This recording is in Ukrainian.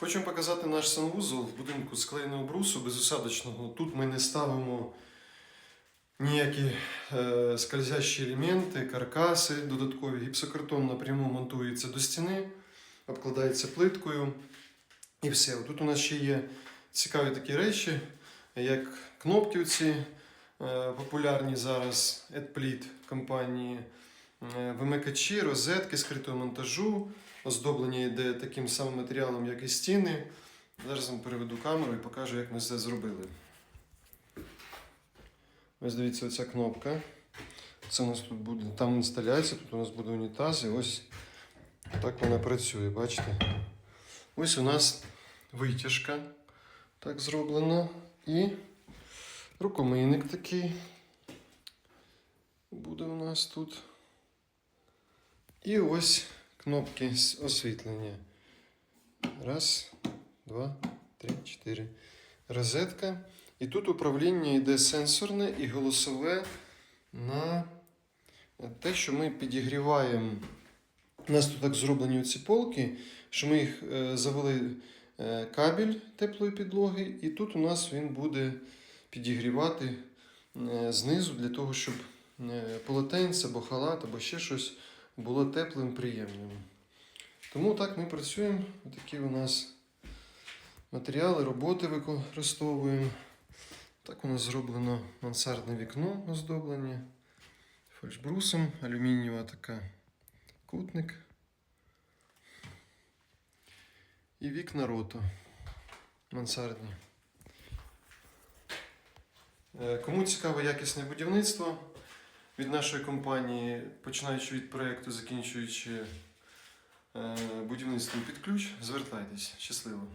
Хочемо показати наш санвузол в будинку з клеєного брусу безосадочного. Тут ми не ставимо ніякі е, скользящі елементи, каркаси додаткові. Гіпсокартон напряму монтується до стіни, обкладається плиткою і все. Тут у нас ще є цікаві такі речі, як кнопки ці е, популярні зараз AdPleat компанії, вимикачі, розетки скритого монтажу. Оздоблення йде таким самим матеріалом, як і стіни. Зараз вам переведу камеру і покажу, як ми це зробили. Ось дивіться, оця кнопка. Це у нас тут буде там інсталяція, тут у нас буде унітаз, і ось так вона працює, бачите? Ось у нас витяжка так зроблена. І рукомийник такий буде у нас тут. І ось кнопки з освітлення. Раз, два, три, чотири. Розетка. І тут управління йде сенсорне і голосове на те, що ми підігріваємо. У нас тут так зроблені ці полки, що ми їх е, завели е, кабель теплої підлоги, і тут у нас він буде підігрівати е, знизу для того, щоб полотенце або халат, або ще щось було теплим, приємним. Тому так ми працюємо. Такі у нас матеріали, роботи використовуємо. Так у нас зроблено мансардне вікно оздоблення фальшбрусом, алюмінієва така кутник. І вікна рото мансардні. Е, Кому цікаве якісне будівництво від нашої компанії, починаючи від проєкту, закінчуючи е, будівництвом під ключ, звертайтесь. Щасливо!